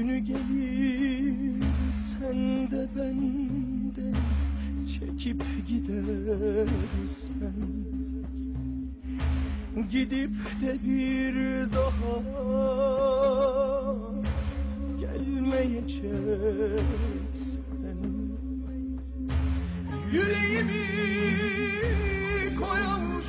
Günü gelir sen de benden çekip gidersen. Gidip de bir daha gelmeyeceksen Yüreğimi koyan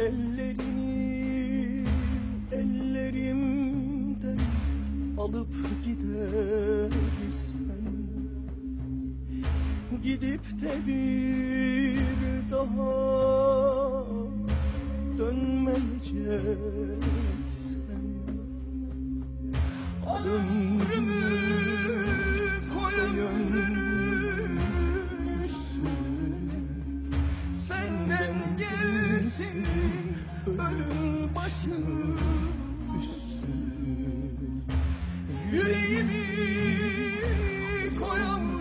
Ellerini ellerimden alıp gidersen. Gidip de bir daha dönmeyeceksen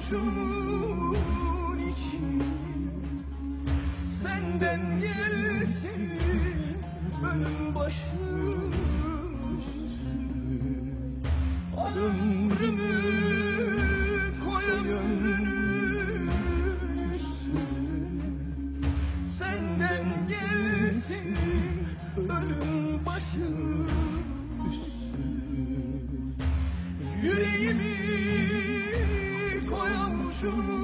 şunun için. Senden gelsin ölüm başım. Üstüne true